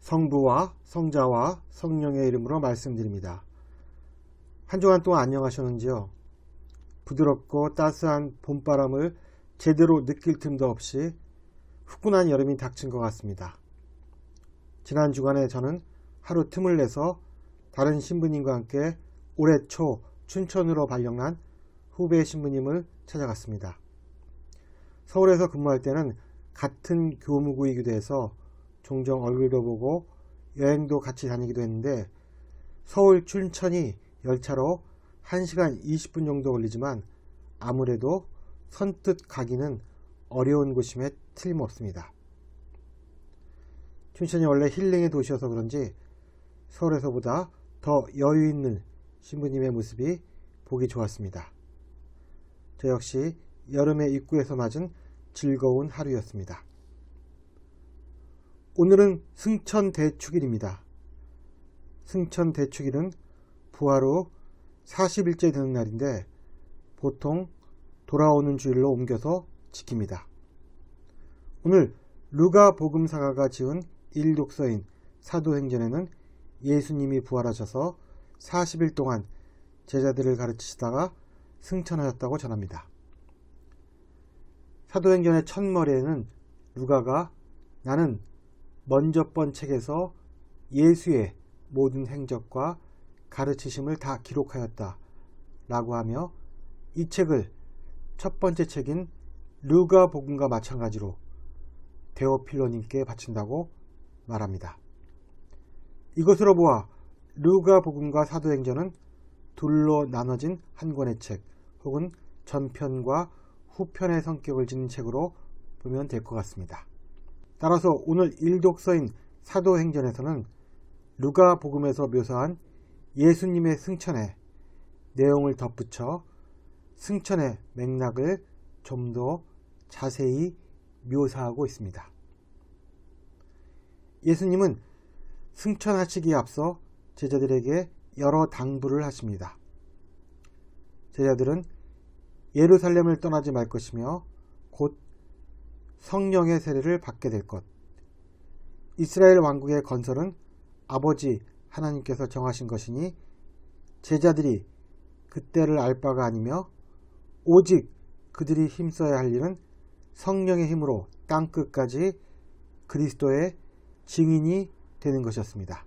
성부와 성자와 성령의 이름으로 말씀드립니다. 한 주간 동안 안녕하셨는지요? 부드럽고 따스한 봄바람을 제대로 느낄 틈도 없이 후끈한 여름이 닥친 것 같습니다. 지난 주간에 저는 하루 틈을 내서 다른 신부님과 함께 올해 초 춘천으로 발령난 후배 신부님을 찾아갔습니다. 서울에서 근무할 때는 같은 교무구이기도 해서 종종 얼굴도 보고 여행도 같이 다니기도 했는데 서울 춘천이 열차로 1시간 20분 정도 걸리지만 아무래도 선뜻 가기는 어려운 곳임에 틀림없습니다. 춘천이 원래 힐링의 도시여서 그런지 서울에서보다 더 여유 있는 신부님의 모습이 보기 좋았습니다. 저 역시 여름의 입구에서 맞은 즐거운 하루였습니다. 오늘은 승천 대축일입니다. 승천 대축일은 부활 후 40일째 되는 날인데 보통 돌아오는 주일로 옮겨서 지킵니다. 오늘 루가 복음사가가 지은 일독서인 사도행전에는 예수님이 부활하셔서 40일 동안 제자들을 가르치시다가 승천하셨다고 전합니다. 사도행전의 첫머리에는 루가가 나는 먼저 번 책에서 예수의 모든 행적과 가르치심을 다 기록하였다 라고 하며 이 책을 첫 번째 책인 루가 복음과 마찬가지로 데오필로님께 바친다고 말합니다. 이것으로 보아 루가 복음과 사도행전은 둘로 나눠진 한 권의 책 혹은 전편과 후편의 성격을 지닌 책으로 보면 될 것 같습니다. 따라서 오늘 일독서인 사도행전에서는 루가 복음에서 묘사한 예수님의 승천에 내용을 덧붙여 승천의 맥락을 좀 더 자세히 묘사하고 있습니다. 예수님은 승천하시기에 앞서 제자들에게 여러 당부를 하십니다. 제자들은 예루살렘을 떠나지 말 것이며 곧 성령의 세례를 받게 될 것. 이스라엘 왕국의 건설은 아버지 하나님께서 정하신 것이니 제자들이 그때를 알 바가 아니며 오직 그들이 힘써야 할 일은 성령의 힘으로 땅 끝까지 그리스도의 증인이 되는 것이었습니다.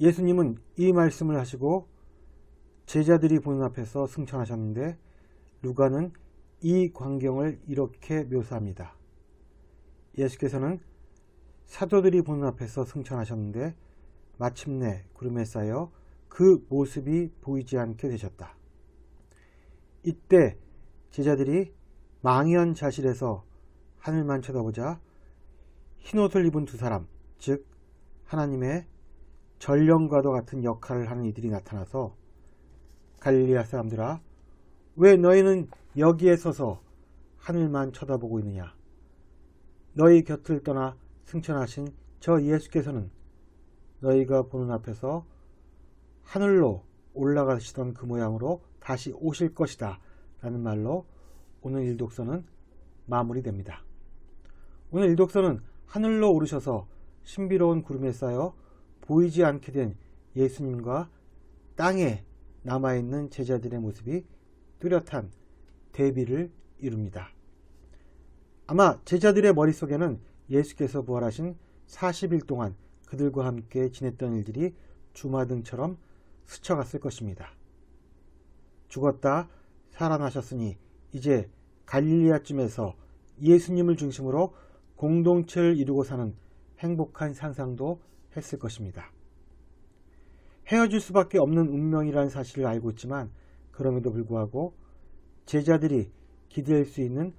예수님은 이 말씀을 하시고 제자들이 보는 앞에서 승천하셨는데 루가는 이 광경을 이렇게 묘사합니다. 예수께서는 사도들이 보는 앞에서 승천하셨는데 마침내 구름에 쌓여 그 모습이 보이지 않게 되셨다. 이때 제자들이 망연자실해서 하늘만 쳐다보자 흰옷을 입은 두 사람, 즉 하나님의 전령과도 같은 역할을 하는 이들이 나타나서 갈릴리아 사람들아 왜 너희는 여기에 서서 하늘만 쳐다보고 있느냐 너희 곁을 떠나 승천하신 저 예수께서는 너희가 보는 앞에서 하늘로 올라가시던 그 모양으로 다시 오실 것이다 라는 말로 오늘 일독서는 마무리됩니다. 오늘 일독서는 하늘로 오르셔서 신비로운 구름에 쌓여 보이지 않게 된 예수님과 땅에 남아있는 제자들의 모습이 뚜렷한 대비를 이룹니다. 아마 제자들의 머릿속에는 예수께서 부활하신 40일 동안 그들과 함께 지냈던 일들이 주마등처럼 스쳐갔을 것입니다. 죽었다 살아나셨으니 이제 갈릴리아쯤에서 예수님을 중심으로 공동체를 이루고 사는 행복한 상상도 했을 것입니다. 헤어질 수밖에 없는 운명이라는 사실을 알고 있지만 그럼에도 불구하고 제자들이 기댈 수 있는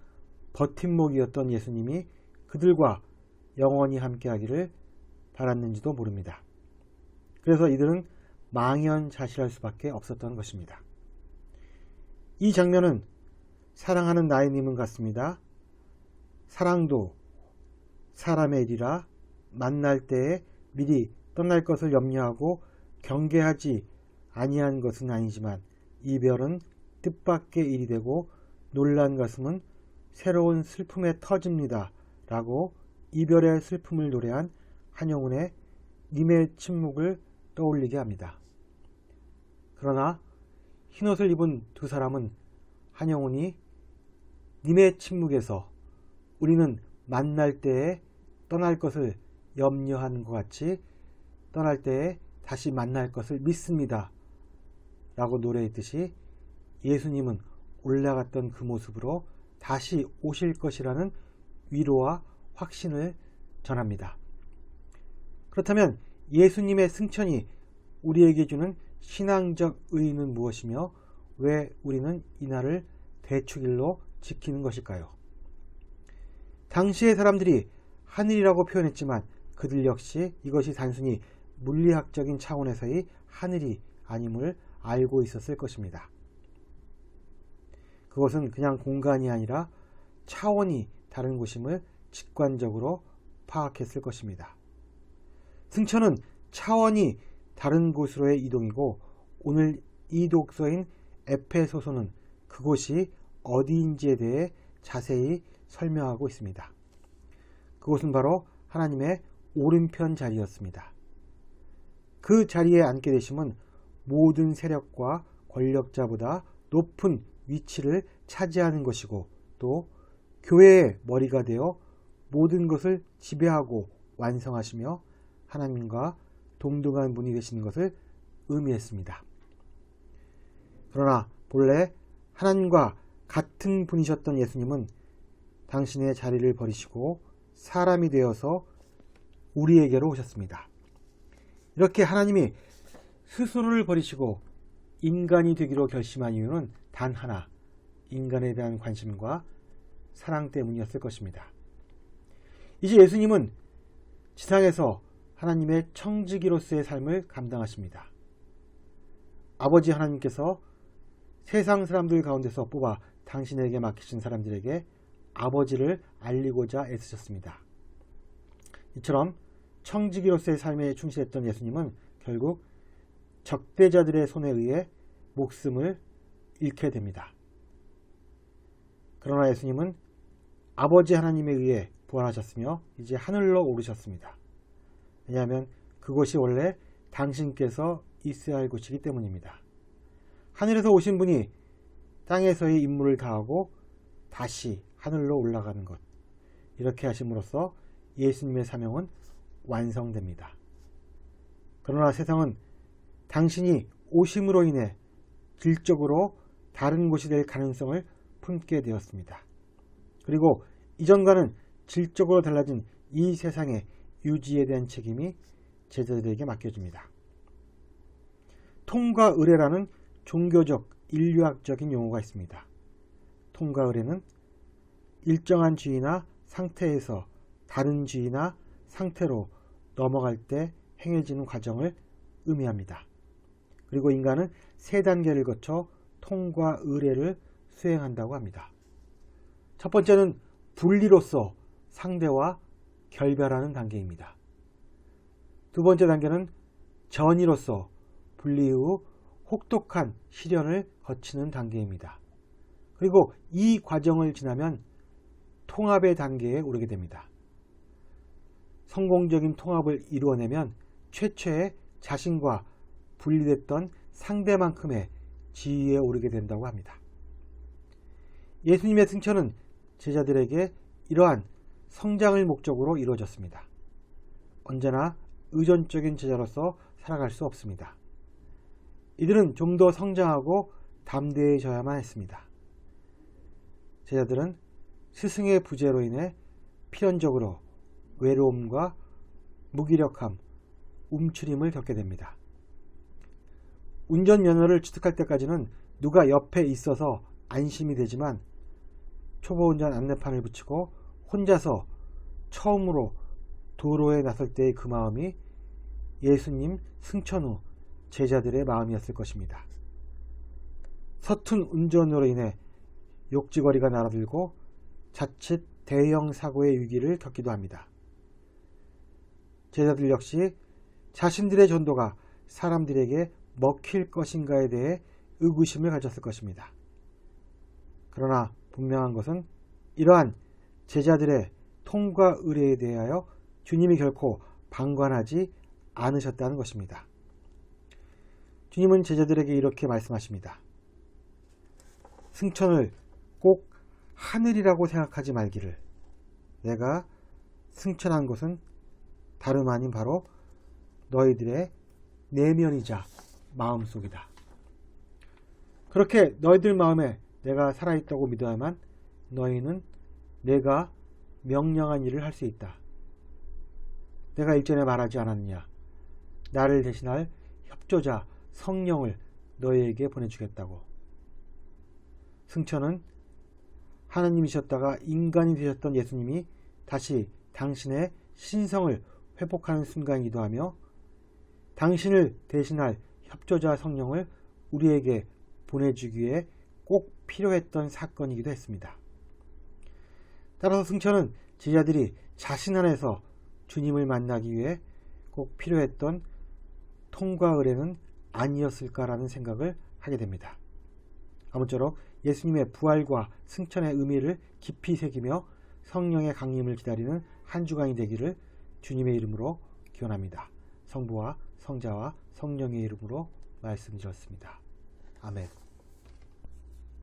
버팀목이었던 예수님이 그들과 영원히 함께하기를 바랐는지도 모릅니다. 그래서 이들은 망연자실할 수밖에 없었던 것입니다. 이 장면은 사랑하는 나이님은 같습니다. 사랑도 사람의 일이라 만날 때에 미리 떠날 것을 염려하고 경계하지 아니한 것은 아니지만 이별은 뜻밖의 일이 되고 놀란 가슴은 새로운 슬픔에 터집니다. 라고 이별의 슬픔을 노래한 한영훈의 님의 침묵을 떠올리게 합니다. 그러나 흰옷을 입은 두 사람은 한영훈이 님의 침묵에서 우리는 만날 때에 떠날 것을 염려하는 것 같이 떠날 때에 다시 만날 것을 믿습니다. 라고 노래했듯이 예수님은 올라갔던 그 모습으로 다시 오실 것이라는 위로와 확신을 전합니다. 그렇다면 예수님의 승천이 우리에게 주는 신앙적 의의는 무엇이며 왜 우리는 이날을 대축일로 지키는 것일까요? 당시의 사람들이 하늘이라고 표현했지만 그들 역시 이것이 단순히 물리학적인 차원에서의 하늘이 아님을 알고 있었을 것입니다. 그것은 그냥 공간이 아니라 차원이 다른 곳임을 직관적으로 파악했을 것입니다. 승천은 차원이 다른 곳으로의 이동이고 오늘 이 독서인 에페소서는 그곳이 어디인지에 대해 자세히 설명하고 있습니다. 그곳은 바로 하나님의 오른편 자리였습니다. 그 자리에 앉게 되심은 모든 세력과 권력자보다 높은 위치를 차지하는 것이고 또 교회의 머리가 되어 모든 것을 지배하고 완성하시며 하나님과 동등한 분이 되시는 것을 의미했습니다. 그러나 본래 하나님과 같은 분이셨던 예수님은 당신의 자리를 버리시고 사람이 되어서 우리에게로 오셨습니다. 이렇게 하나님이 스스로를 버리시고 인간이 되기로 결심한 이유는 단 하나, 인간에 대한 관심과 사랑 때문이었을 것입니다. 이제 예수님은 지상에서 하나님의 청지기로서의 삶을 감당하십니다. 아버지 하나님께서 세상 사람들 가운데서 뽑아 당신에게 맡기신 사람들에게 아버지를 알리고자 애쓰셨습니다. 이처럼 청지기로서의 삶에 충실했던 예수님은 결국 적대자들의 손에 의해 목숨을 잃게 됩니다. 그러나 예수님은 아버지 하나님에 의해 부활하셨으며 이제 하늘로 오르셨습니다. 왜냐하면 그곳이 원래 당신께서 있어야 할 곳이기 때문입니다. 하늘에서 오신 분이 땅에서의 임무를 다하고 다시 하늘로 올라가는 것. 이렇게 하심으로써 예수님의 사명은 완성됩니다. 그러나 세상은 당신이 오심으로 인해 질적으로 다른 곳이 될 가능성을 품게 되었습니다. 그리고 이전과는 질적으로 달라진 이 세상의 유지에 대한 책임이 제자들에게 맡겨집니다. 통과 의례라는 종교적 인류학적인 용어가 있습니다. 통과 의례는 일정한 지위나 상태에서 다른 지위나 상태로 넘어갈 때 행해지는 과정을 의미합니다. 그리고 인간은 세 단계를 거쳐 통과 의례를 수행한다고 합니다. 첫 번째는 분리로서 상대와 결별하는 단계입니다. 두 번째 단계는 전이로서 분리 후 혹독한 시련을 거치는 단계입니다. 그리고 이 과정을 지나면 통합의 단계에 오르게 됩니다. 성공적인 통합을 이루어내면 최초의 자신과 분리됐던 상대만큼의 지위에 오르게 된다고 합니다. 예수님의 승천은 제자들에게 이러한 성장을 목적으로 이루어졌습니다. 언제나 의존적인 제자로서 살아갈 수 없습니다. 이들은 좀 더 성장하고 담대해져야만 했습니다. 제자들은 스승의 부재로 인해 필연적으로 외로움과 무기력함, 움츠림을 겪게 됩니다. 운전면허를 취득할 때까지는 누가 옆에 있어서 안심이 되지만 초보 운전 안내판을 붙이고 혼자서 처음으로 도로에 나설 때의 그 마음이 예수님 승천 후 제자들의 마음이었을 것입니다. 서툰 운전으로 인해 욕지거리가 날아들고 자칫 대형 사고의 위기를 겪기도 합니다. 제자들 역시 자신들의 전도가 사람들에게 먹힐 것인가에 대해 의구심을 가졌을 것입니다. 그러나 분명한 것은 이러한 제자들의 통과 의뢰에 대하여 주님이 결코 방관하지 않으셨다는 것입니다. 주님은 제자들에게 이렇게 말씀하십니다. 승천을 꼭 하늘이라고 생각하지 말기를 내가 승천한 곳은 다름 아닌 바로 너희들의 내면이자 마음속이다. 그렇게 너희들 마음에 내가 살아있다고 믿어야만 너희는 내가 명령한 일을 할 수 있다. 내가 일전에 말하지 않았느냐. 나를 대신할 협조자 성령을 너희에게 보내주겠다고. 승천은 하나님이셨다가 인간이 되셨던 예수님이 다시 당신의 신성을 회복하는 순간이기도 하며 당신을 대신할 협조자 성령을 우리에게 보내주기에 꼭 필요했던 사건이기도 했습니다. 따라서 승천은 제자들이 자신 안에서 주님을 만나기 위해 꼭 필요했던 통과 의례는 아니었을까라는 생각을 하게 됩니다. 아무쪼록 예수님의 부활과 승천의 의미를 깊이 새기며 성령의 강림을 기다리는 한 주간이 되기를 주님의 이름으로 기원합니다. 성부와 성자와 성령의 이름으로 말씀드렸습니다. 아멘.